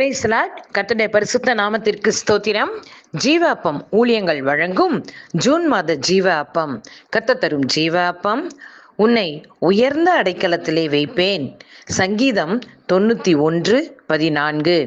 பிரைஸ்லாட் கத்தடை பரிசுத்த நாமத்திற்கு ஸ்தோத்திரம். ஜீவ அப்பம் ஊழியங்கள் வழங்கும் ஜூன் மாத ஜீவ அப்பம் கத்த தரும் ஜீவ அப்பம் உன்னை உயர்ந்த அடைக்கலத்திலே வைப்பேன். சங்கீதம் தொண்ணூற்றி ஒன்று பதினான்கு.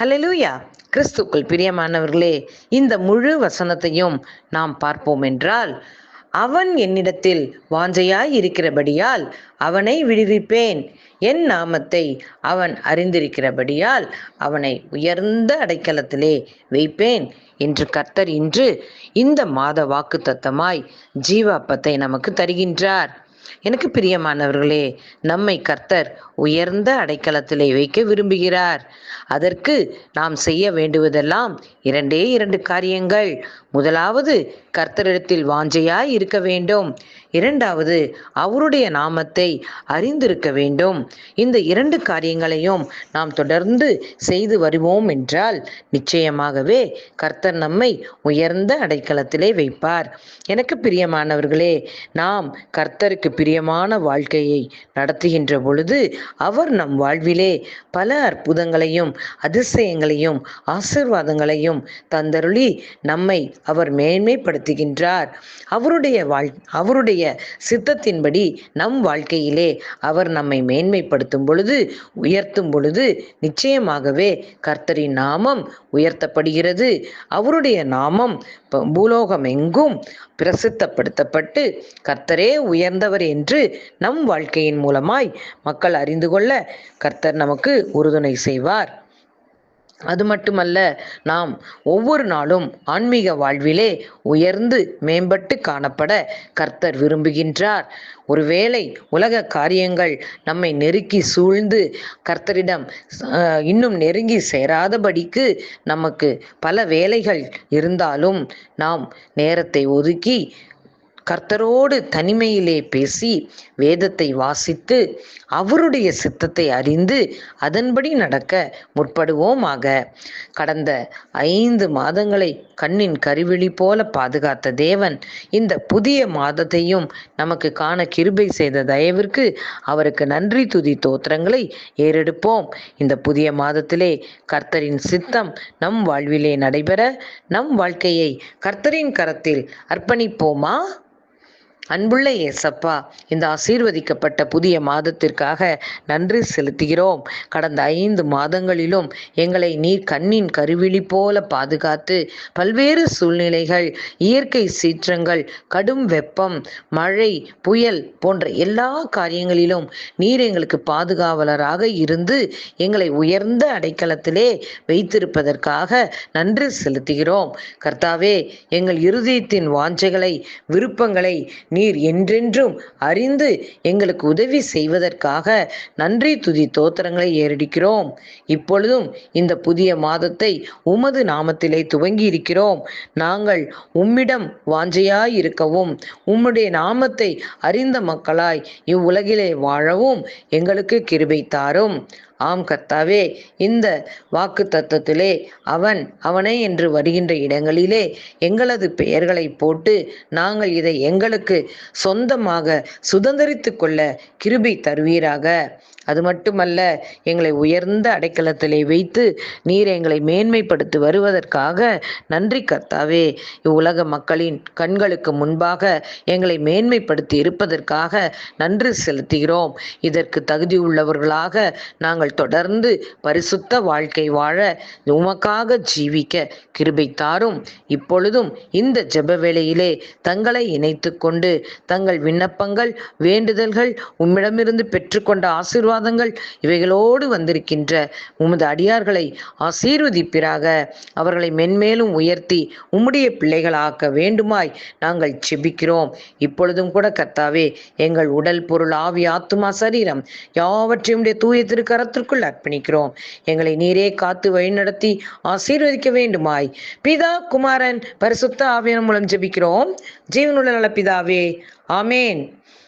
ஹலலூயா கிறிஸ்துக்குள் பிரியமானவர்களே இந்த முழு வசனத்தையும் நாம் பார்ப்போம் என்றால் அவன் என்னிடத்தில் வாஞ்சையாய் இருக்கிறபடியால் அவனை விடுவிப்பேன். என் நாமத்தை அவன் அறிந்திருக்கிறபடியால் அவனை உயர்ந்த அடைக்கலத்திலே வைப்பேன் என்று கர்த்தர் இன்று இந்த மாத வாக்கு தத்தமாய் ஜீவ அப்பத்தை நமக்கு தருகின்றார். எனக்கு பிரியமானவர்களே நம்மை கர்த்தர் உயர்ந்த அடைக்கலத்திலே வைக்க விரும்புகிறார். அதற்கு நாம் செய்ய வேண்டுவதெல்லாம் இரண்டே இரண்டு காரியங்கள். முதலாவது கர்த்தரிடத்தில் வாஞ்சையாய் இருக்க வேண்டும். இரண்டாவது அவருடைய நாமத்தை அறிந்திருக்க வேண்டும். இந்த இரண்டு காரியங்களையும் நாம் தொடர்ந்து செய்து வருவோம் என்றால் நிச்சயமாகவே கர்த்தர் நம்மை உயர்ந்த அடைக்கலத்திலே வைப்பார். எனக்கு பிரியமானவர்களே நாம் கர்த்தருக்கு பிரியமான வாழ்க்கையை நடத்துகின்ற பொழுது அவர் நம் வாழ்விலே பல அற்புதங்களையும் அதிசயங்களையும் ஆசிர்வாதங்களையும் தந்தருளி நம்மை அவர் மேன்மைப்படுத்துகின்றார். அவருடைய வாழ் அவருடைய சித்தத்தின்படி நம் வாழ்க்கையிலே அவர் நம்மை மேன்மைப்படுத்தும் பொழுது உயர்த்தும் பொழுது நிச்சயமாகவே கர்த்தரின் நாமம் உயர்த்தப்படுகிறது. அவருடைய நாமம் பூலோகம் எங்கும் பிரசித்தப்படுத்தப்பட்டு கர்த்தரே உயர்ந்தவர் என்று நம் வாழ்க்கையின் மூலமாய் மக்கள் அறிந்து கொள்ள கர்த்தர் நமக்கு உறுதுணை செய்வார். அது மட்டுமல்ல நாம் ஒவ்வொரு நாளும் ஆன்மீக வாழ்விலே உயர்ந்து மேம்பட்டு காணப்பட கர்த்தர் விரும்புகின்றார். ஒருவேளை உலக காரியங்கள் நம்மை நெருக்கி சூழ்ந்து கர்த்தரிடம் இன்னும் நெருங்கி சேராதபடிக்கு நமக்கு பல வேலைகள் இருந்தாலும் நாம் நேரத்தை ஒதுக்கி கர்த்தரோடு தனிமையிலே பேசி வேதத்தை வாசித்து அவருடைய சித்தத்தை அறிந்து அதன்படி நடக்க முற்படுவோமாக. கடந்த ஐந்து மாதங்களை கண்ணின் கருவிழி போல பாதுகாத்த தேவன் இந்த புதிய மாதத்தையும் நமக்கு காண கிருபை செய்த தயவிற்கு அவருக்கு நன்றி துதி தோத்திரங்களை ஏறெடுப்போம். இந்த புதிய மாதத்திலே கர்த்தரின் சித்தம் நம் வாழ்விலே நடைபெற நம் வாழ்க்கையை கர்த்தரின் கரத்தில் அர்ப்பணிப்போமா? அன்புள்ள ஏசப்பா இந்த ஆசீர்வதிக்கப்பட்ட புதிய மாதத்திற்காக நன்றி செலுத்துகிறோம். கடந்த ஐந்து மாதங்களிலும் எங்களை நீர் கண்ணின் கருவிழி போல பாதுகாத்து பல்வேறு சூழ்நிலைகள் இயற்கை சீற்றங்கள் கடும் வெப்பம் மழை புயல் போன்ற எல்லா காரியங்களிலும் நீர் எங்களுக்கு பாதுகாவலராக இருந்து எங்களை உயர்ந்த அடைக்கலத்திலே வைத்திருப்பதற்காக நன்றி செலுத்துகிறோம். கர்த்தாவே எங்கள் இருதயத்தின் வாஞ்சைகளை விருப்பங்களை நீர் என்றென்றும் அறிந்து எங்களுக்கு உதவி செய்வதற்காக நன்றி துதி தோத்திரங்களை ஏறடிக்கிறோம். இப்பொழுதும் இந்த புதிய மாதத்தை உமது நாமத்திலே துவங்கி இருக்கிறோம். நாங்கள் உம்மிடம் வாஞ்சையாய் இருக்கவும் உம்முடைய நாமத்தை அறிந்த மக்களாய் இவ்வுலகிலே வாழவும் எங்களுக்கு கிருபை தாரும். ஆம் கர்த்தாவே இந்த வாக்கு தத்துவத்திலே அவன் அவனை என்று வருகின்ற இடங்களிலே எங்களது பெயர்களை போட்டு நாங்கள் இதை எங்களுக்கு சொந்தமாக சுதந்திரித்து கொள்ள கிருபை தருவீராக. அது மட்டுமல்ல எங்களை உயர்ந்த அடைக்கலத்திலே வைத்து நீர் எங்களை மேன்மைப்படுத்தி வருவதற்காக நன்றி கர்த்தாவே. இவ்வுலக மக்களின் கண்களுக்கு முன்பாக எங்களை மேன்மைப்படுத்தி இருப்பதற்காக நன்றி செலுத்துகிறோம். இதற்கு தகுதி உள்ளவர்களாக நாங்கள் தொடர்ந்து பரிசுத்த வாழ்க்கை வாழ உமக்காக ஜீவிக்க கிருபை தாரும். இப்பொழுதும் இந்த ஜெப வேளையிலே தங்களை இணைத்து கொண்டு தங்கள் விண்ணப்பங்கள் வேண்டுதல்கள் உம்மிடமிருந்து பெற்றுக்கொண்ட ஆசீர்வாத ஆசீர்வாதங்கள் இவைகளோடு வந்திருக்கின்ற உமது அடியார்களை ஆசீர்வதிப்பிறாக அவர்களை மென்மேலும் உயர்த்தி உம்முடைய பிள்ளைகளாக்க வேண்டுமாய் நாங்கள் செபிக்கிறோம். இப்பொழுதும் கூட கர்த்தாவே எங்கள் உடல் பொருள் ஆவி ஆத்துமா சரீரம் யாவற்றையும் தூய திருக்கரத்திற்குள் அர்ப்பணிக்கிறோம். எங்களை நீரே காத்து வழிநடத்தி ஆசீர்வதிக்க வேண்டுமாய். பிதா குமாரன் பரிசுத்த ஆவியன் மூலம் ஜெபிக்கிறோம். ஜீவனுள்ள நல பிதாவே ஆமேன்.